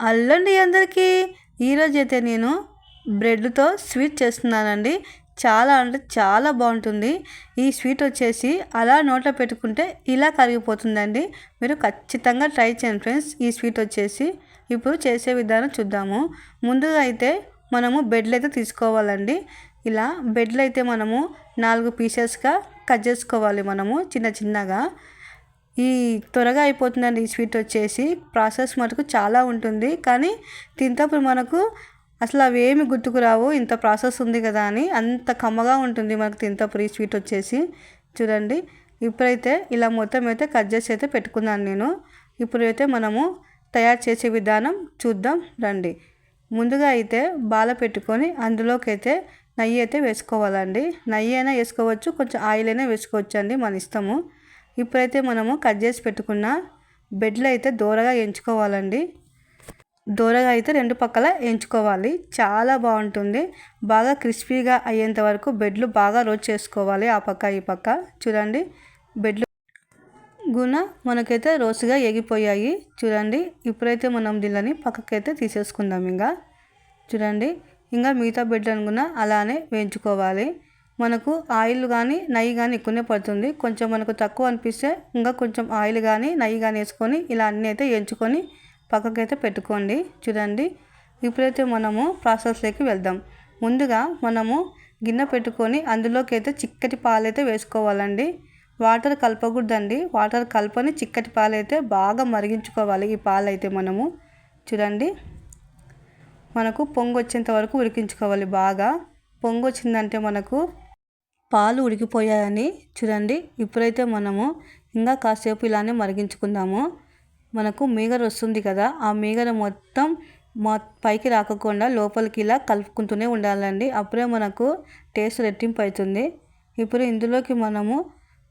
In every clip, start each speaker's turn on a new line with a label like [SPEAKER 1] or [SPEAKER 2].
[SPEAKER 1] అల్లండి అందరికీ. ఈరోజు అయితే నేను బ్రెడ్తో స్వీట్ చేస్తున్నానండి. చాలా అంటే చాలా బాగుంటుంది. ఈ స్వీట్ వచ్చేసి అలా నోట్లో పెట్టుకుంటే ఇలా కరిగిపోతుందండి. మీరు ఖచ్చితంగా ట్రై చేయండి ఫ్రెండ్స్. ఈ స్వీట్ వచ్చేసి ఇప్పుడు చేసే విధానం చూద్దాము. ముందుగా అయితే మనము బెడ్లు అయితే తీసుకోవాలండి. ఇలా బెడ్లు అయితే మనము నాలుగు పీసెస్గా కట్ చేసుకోవాలి మనము చిన్న చిన్నగా. ఈ త్వరగా అయిపోతుందండి ఈ స్వీట్ వచ్చేసి. ప్రాసెస్ మటుకు చాలా ఉంటుంది. కానీ తింటప్పుడు మనకు అసలు అవి ఏమి గుర్తుకు రావు. ఇంత ప్రాసెస్ ఉంది కదా అని అంత కమ్మగా ఉంటుంది మనకు తింటప్పుడు ఈ స్వీట్ వచ్చేసి. చూడండి. ఇప్పుడైతే ఇలా మొత్తం అయితే కట్ చేసి అయితే పెట్టుకున్నాను నేను. ఇప్పుడైతే మనము తయారు చేసే విధానం చూద్దాం. రండి. ముందుగా అయితే బాల పెట్టుకొని అందులోకి అయితే నెయ్యి అయితే వేసుకోవాలండి. నెయ్యి అయినా వేసుకోవచ్చు. కొంచెం ఆయిల్ అయినా వేసుకోవచ్చు అండి మన ఇష్టము. ఇప్పుడైతే మనము కట్ చేసి పెట్టుకున్న బెడ్లు అయితే దూరగా ఎంచుకోవాలండి. దూరగా అయితే రెండు పక్కల ఎంచుకోవాలి. చాలా బాగుంటుంది. బాగా క్రిస్పీగా అయ్యేంత వరకు బెడ్లు బాగా రోజు చేసుకోవాలి. ఆ పక్క ఈ పక్క. చూడండి. బెడ్లు గుణ మనకైతే రోసుగా ఎగిపోయాయి. చూడండి. ఇప్పుడైతే మనం దీళ్ళని పక్కకైతే తీసేసుకుందాం ఇంకా చూడండి. ఇంకా మిగతా బెడ్లను కూడా అలానే వేయించుకోవాలి. మనకు ఆయిల్ కానీ నెయ్యి కానీ ఎక్కువనే పడుతుంది. కొంచెం మనకు తక్కువ అనిపిస్తే ఇంకా కొంచెం ఆయిల్ కానీ నెయ్యి కానీ వేసుకొని ఇలా అన్నీ అయితే ఎంచుకొని పక్కకైతే పెట్టుకోండి. చూడండి. ఇప్పుడైతే మనము ప్రాసెస్లోకి వెళ్దాం. ముందుగా మనము గిన్నె పెట్టుకొని అందులోకి అయితే చిక్కటి పాలు అయితే వేసుకోవాలండి. వాటర్ కలపకూడదండి. వాటర్ కలపని చిక్కటి పాలు అయితే బాగా మరిగించుకోవాలి ఈ పాలు అయితే మనము. చూడండి. మనకు పొంగు వచ్చేంత వరకు ఉడికించుకోవాలి బాగా. పొంగు వచ్చిందంటే మనకు పాలు ఉడికిపోయాయని చూడండి. ఇప్పుడైతే మనము ఇంకా కాసేపు ఇలానే మరిగించుకుందాము. మనకు మీగర వస్తుంది కదా ఆ మీగర మొత్తం మా పైకి రాకుండా లోపలికి ఇలా కలుపుకుంటూనే ఉండాలండి. అప్పుడే మనకు టేస్ట్ రెట్టింపు అవుతుంది. ఇప్పుడు ఇందులోకి మనము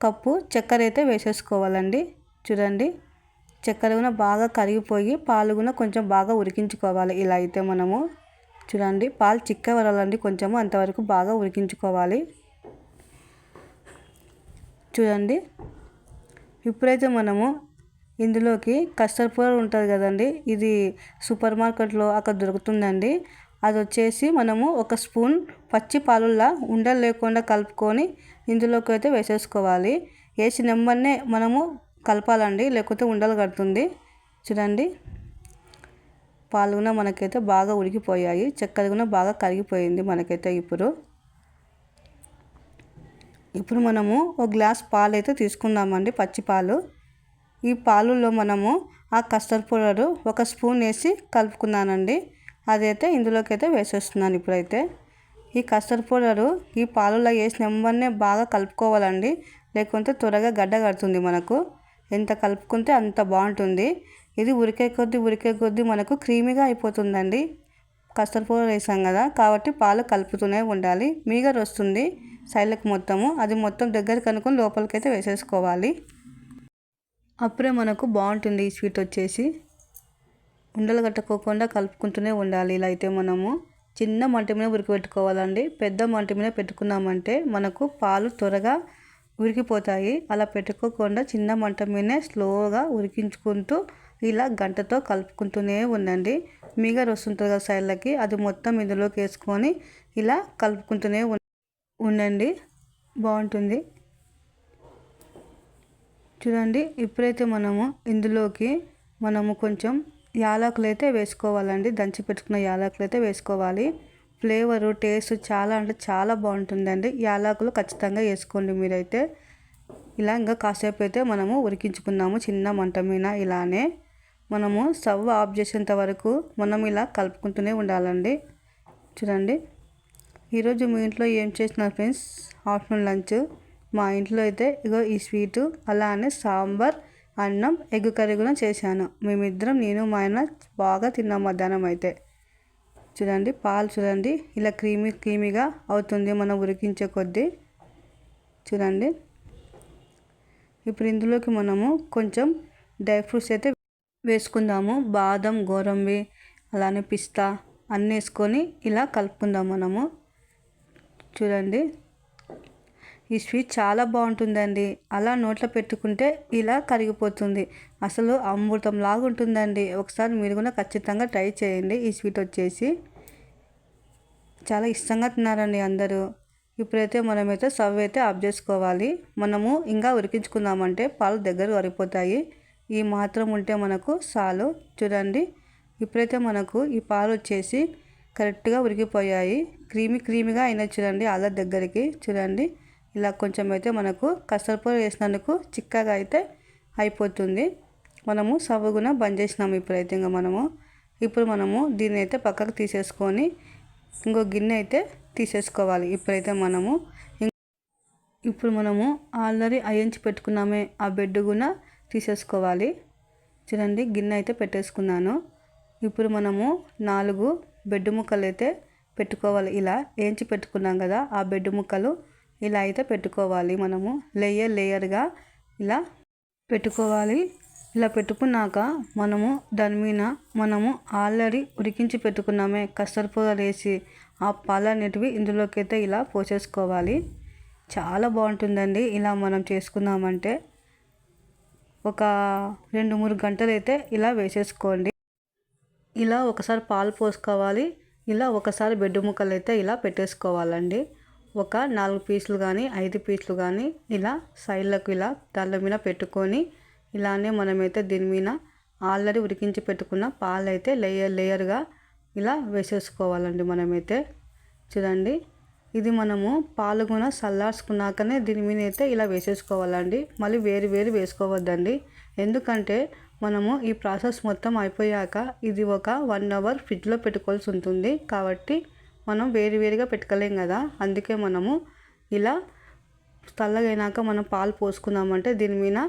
[SPEAKER 1] కప్పు చక్కెర అయితే వేసేసుకోవాలండి. చూడండి. చక్కెర కూడా బాగా కరిగిపోయి పాలు కూడా కొంచెం బాగా ఉడికించుకోవాలి. ఇలా అయితే మనము చూడండి. పాలు చిక్క వరాలండి కొంచెము అంతవరకు బాగా ఉడికించుకోవాలి. చూడండి. ఇప్పుడైతే మనము ఇందులోకి కస్టర్డ్ పౌడర్ ఉంటుంది కదండి. ఇది సూపర్ మార్కెట్లో అక్కడ దొరుకుతుందండి. అది వచ్చేసి మనము ఒక స్పూన్ పచ్చి పాలల్లా ఉండలు లేకుండా కలుపుకొని ఇందులోకి అయితే వేసేసుకోవాలి. వేసి నెంబర్నే మనము కలపాలండి లేకపోతే ఉండలు కడుతుంది. చూడండి. పాలు కూడా మనకైతే బాగా ఉడికిపోయాయి. చక్కెర కూడా బాగా కరిగిపోయింది మనకైతే ఇప్పుడు. ఇప్పుడు మనము ఒక గ్లాస్ పాలు అయితే తీసుకుందామండి పచ్చి పాలు. ఈ పాలులో మనము ఆ కస్టర్డ్ పౌడర్ ఒక స్పూన్ వేసి కలుపుకున్నానండి. అదైతే ఇందులోకి అయితే వేసేస్తున్నాను ఇప్పుడైతే. ఈ కస్టర్డ్ పౌడరు ఈ పాలలో వేసి నెమ్మనే బాగా కలుపుకోవాలండి. లేకుంటే త్వరగా గడ్డ కడుతుంది మనకు. ఎంత కలుపుకుంటే అంత బాగుంటుంది. ఇది ఉరికే కొద్దీ ఉరికే కొద్దీ మనకు క్రీమీగా అయిపోతుందండి. కస్టర్డ్ పౌడర్ వేసాం కదా కాబట్టి పాలు కలుపుతూనే ఉండాలి. మీగర్ వస్తుంది సైడ్లకు మొత్తము. అది మొత్తం దగ్గర కనుక్కొని లోపలికైతే వేసేసుకోవాలి. అప్పుడే మనకు బాగుంటుంది ఈ స్వీట్ వచ్చేసి. ఉండలు కట్టుకోకుండా కలుపుకుంటూనే ఉండాలి ఇలా అయితే మనము. చిన్న మంట మీద ఉరికిపెట్టుకోవాలండి. పెద్ద మంట మీద పెట్టుకున్నామంటే మనకు పాలు త్వరగా ఉరికిపోతాయి. అలా పెట్టుకోకుండా చిన్న మంట మీదనే స్లోగా ఉరికించుకుంటూ ఇలా గంటతో కలుపుకుంటూనే ఉండండి. మీగర్ వస్తుంటుంది కదా సైడ్లకి. అది మొత్తం ఇందులోకి వేసుకొని ఇలా కలుపుకుంటూనే ఉండండి. బాగుంటుంది. చూడండి ఇప్పుడైతే మనము ఇందులోకి మనము కొంచెం యాలకులు అయితే వేసుకోవాలండి. దంచి పెట్టుకున్న యాలకులు అయితే వేసుకోవాలి. ఫ్లేవరు టేస్ట్ చాలా అంటే చాలా బాగుంటుందండి. యాలకులు ఖచ్చితంగా వేసుకోండి మీరైతే. ఇలా ఇంకా కాసేపు అయితే మనము ఉరికించుకున్నాము చిన్న మంట మీద ఇలానే మనము స్టవ్ ఆఫ్ చేసేంత వరకు మనం ఇలా కలుపుకుంటూనే ఉండాలండి. చూడండి. ఈరోజు మీ ఇంట్లో ఏం చేసినారు ఫ్రెండ్స్? Afternoon lunch. మా ఇంట్లో అయితే ఇగో ఈ స్వీటు అలానే సాంబార్ అన్నం ఎగ్ కర్రీ కూడా చేశాను. మేమిద్దరం నేను మా ఆయన బాగా తిన్నాం మధ్యాహ్నం అయితే. చూడండి పాలు చూడండి. ఇలా క్రీమీ క్రీమీగా అవుతుంది మనం ఉరికించే కొద్దీ. చూడండి. ఇప్పుడు ఇందులోకి మనము కొంచెం డ్రై ఫ్రూట్స్ అయితే వేసుకుందాము. బాదం గోరంబి అలానే పిస్తా అన్నీ వేసుకొని ఇలా కలుపుకుందాం మనము. చూడండి. ఈ స్వీట్ చాలా బాగుంటుందండి. అలా నోట్లో పెట్టుకుంటే ఇలా కరిగిపోతుంది. అసలు అమృతం లాగా ఉంటుందండి. ఒకసారి మీరు కూడా ఖచ్చితంగా ట్రై చేయండి. ఈ స్వీట్ వచ్చేసి చాలా ఇష్టంగా తిన్నారండి అందరూ. ఇప్పుడైతే మనమైతే సర్వ్ అయితే ఆఫ్ చేసుకోవాలి. మనము ఇంకా ఉరికించుకుందామంటే పాలు దగ్గర వరిపోతాయి. ఈ మాత్రం ఉంటే మనకు సాలు చూడండి. ఇప్పుడైతే మనకు ఈ పాలు వచ్చేసి కరెక్ట్గా ఉరిగిపోయాయి క్రీమీ క్రీమీగా అయినా చూడండి. అలా దగ్గరికి చూడండి. ఇలా కొంచెం అయితే మనకు కసరపూర వేసినందుకు చిక్కగా అయితే అయిపోతుంది. మనము సవ్వగున బంద్ చేసినాము ఇప్పుడైతే ఇంకా మనము. ఇప్పుడు మనము దీన్ని అయితే పక్కకు తీసేసుకొని ఇంకో గిన్నె అయితే తీసేసుకోవాలి. ఇప్పుడైతే మనము ఇప్పుడు మనము ఆల్రెడీ అయ్యించి పెట్టుకున్నామే ఆ బెడ్ కూడా తీసేసుకోవాలి. చూడండి గిన్నె అయితే పెట్టేసుకున్నాను. ఇప్పుడు మనము నాలుగు బెడ్ ముక్కలు అయితే పెట్టుకోవాలి. ఇలా వేయించి పెట్టుకున్నాం కదా ఆ బెడ్ ముక్కలు ఇలా అయితే పెట్టుకోవాలి మనము. లేయర్ లేయర్గా ఇలా పెట్టుకోవాలి. ఇలా పెట్టుకున్నాక మనము దాని మీద మనము ఆల్రెడీ ఉడికించి పెట్టుకున్నామే. కస్తర్ పౌడర్ వేసి ఆ పాలనేటివి ఇందులోకి అయితే ఇలా పోసేసుకోవాలి. చాలా బాగుంటుందండి ఇలా మనం చేసుకున్నామంటే. ఒక రెండు మూడు గంటలు అయితే ఇలా వేసేసుకోండి. ఇలా ఒకసారి పాలు పోసుకోవాలి. ఇలా ఒకసారి బెడ్ ముక్కలు అయితే ఇలా పెట్టేసుకోవాలండి. ఒక నాలుగు పీసులు కానీ ఐదు పీసులు కానీ ఇలా సైడ్లకు ఇలా దాళ్ళ మీద పెట్టుకొని ఇలానే మనమైతే దీని మీద ఆల్రెడీ ఉడికించి పెట్టుకున్న పాలు అయితే లేయర్ లేయర్గా ఇలా వేసేసుకోవాలండి మనమైతే. చూడండి ఇది మనము పాలు కూడా చల్లార్చుకున్నాకనే దీని మీద అయితే ఇలా వేసేసుకోవాలండి. మళ్ళీ వేరు వేరు వేసుకోవద్దండి. ఎందుకంటే మనము ఈ ప్రాసెస్ మొత్తం అయిపోయాక ఇది ఒక వన్ అవర్ ఫ్రిడ్జ్లో పెట్టుకోవాల్సి ఉంటుంది. కాబట్టి మనం వేరు వేరుగా పెట్టుకోలేం కదా. అందుకే మనము ఇలా చల్లగైనాక మనం పాలు పోసుకున్నామంటే దీని మీద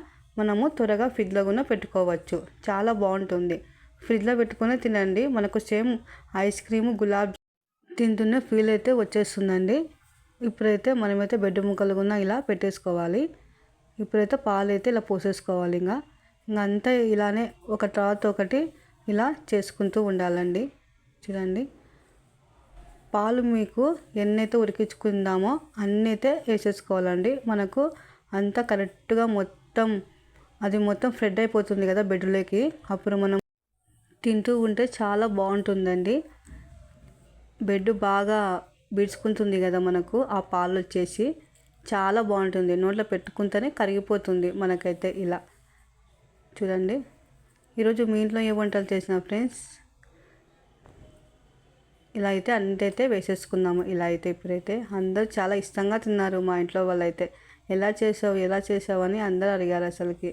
[SPEAKER 1] మనము త్వరగా ఫ్రిడ్జ్లో కూడా పెట్టుకోవచ్చు. చాలా బాగుంటుంది. ఫ్రిడ్జ్లో పెట్టుకునే తినండి. మనకు సేమ్ ఐస్ క్రీమ్ గులాబ్ తింటున్న ఫీల్ అయితే వచ్చేస్తుందండి. ఇప్పుడైతే మనమైతే బెడ్ ముక్కలు కూడా ఇలా పెట్టేసుకోవాలి. ఇప్పుడైతే పాలు అయితే ఇలా పోసేసుకోవాలి ఇంకా. అంతా ఇలానే ఒక తర్వాత ఒకటి ఇలా చేసుకుంటూ ఉండాలండి. చూడండి. పాలు మీకు ఎన్నైతే ఉడికించుకుందామో అన్నీ అయితే వేసేసుకోవాలండి. మనకు అంతా కరెక్ట్గా మొత్తం అది మొత్తం ఫ్రెడ్ అయిపోతుంది కదా బెడ్లోకి. అప్పుడు మనం తింటూ ఉంటే చాలా బాగుంటుందండి. బెడ్ బాగా బిడ్చుకుంటుంది కదా మనకు ఆ పాలు వచ్చేసి. చాలా బాగుంటుంది. నోట్లో పెట్టుకుంటేనే కరిగిపోతుంది మనకైతే ఇలా. చూడండి. ఈరోజు మీ ఇంట్లో ఏ వంటలు చేసిన ఫ్రెండ్స్ ఇలా అయితే అన్నిటైతే వేసేసుకున్నాము ఇలా అయితే ఇప్పుడైతే అందరూ చాలా ఇష్టంగా తిన్నారు మా ఇంట్లో వాళ్ళైతే. ఎలా చేసావు ఎలా చేసావు అని అందరూ అడిగారు అసలుకి.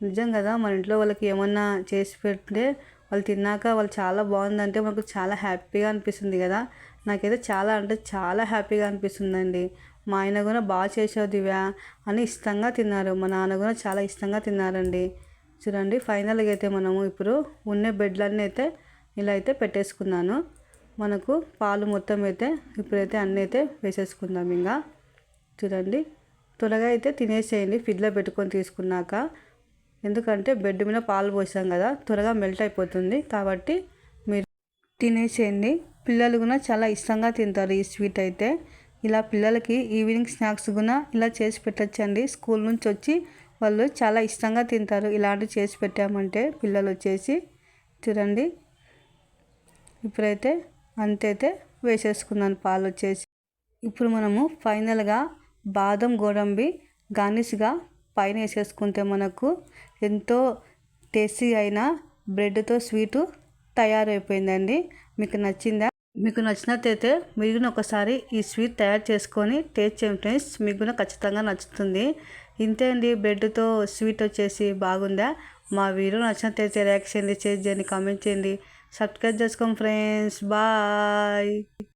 [SPEAKER 1] నిజం కదా మన ఇంట్లో వాళ్ళకి ఏమన్నా చేసి పెడితే వాళ్ళు తిన్నాక వాళ్ళు చాలా బాగుందంటే మనకు చాలా హ్యాపీగా అనిపిస్తుంది కదా. నాకైతే చాలా అంటే చాలా హ్యాపీగా అనిపిస్తుందండి. మా ఆయన కూడా బాగా చేసావు దివ్యా అని ఇష్టంగా తిన్నారు. మా నాన్న కూడా చాలా ఇష్టంగా తిన్నారండి. చూడండి ఫైనల్గా అయితే మనము ఇప్పుడు ఉన్న బెడ్లన్నీ అయితే ఇలా అయితే పెట్టేసుకున్నాను. మనకు పాలు మొత్తం అయితే ఇప్పుడైతే అన్నీ అయితే వేసేసుకుందాం ఇంకా. చూడండి త్వరగా అయితే తినేసేయండి ఫ్రిడ్జ్లో పెట్టుకొని తీసుకున్నాక. ఎందుకంటే బెడ్ మీద పాలు పోసాం కదా త్వరగా మెల్ట్ అయిపోతుంది కాబట్టి మీరు తినేసేయండి. పిల్లలు కూడా చాలా ఇష్టంగా తింటారు ఈ స్వీట్ అయితే. ఇలా పిల్లలకి ఈవినింగ్ స్నాక్స్ కూడా ఇలా చేసి పెట్టచ్చండి. స్కూల్ నుంచి వచ్చి వాళ్ళు చాలా ఇష్టంగా తింటారు. ఇలాంటివి చేసి పెట్టామంటే పిల్లలు వచ్చేసి చూడండి. ఇప్పుడైతే అంతైతే వేసేసుకున్నాను పాలు వచ్చేసి. ఇప్పుడు మనము ఫైనల్గా బాదం గోడంబి గార్నిష్గా పైన వేసేసుకుంటే మనకు ఎంతో టేస్టీ అయిన బ్రెడ్తో స్వీటు తయారైపోయిందండి. మీకు నచ్చిందా? మీకు నచ్చినట్టయితే మీరు ఒకసారి ఈ స్వీట్ తయారు చేసుకొని టేస్ట్ చేయండి ఫ్రెండ్స్. మీకు ఖచ్చితంగా నచ్చుతుంది. ఇంతే అండి బ్రెడ్తో స్వీట్ వచ్చేసి బాగుందా? మా వీడియో నచ్చినట్టయితే రియాక్షన్ చేయండి కామెంట్ చేయండి. సబ్స్క్రైబ్ చేసుకోండి ఫ్రెండ్స్. బాయ్.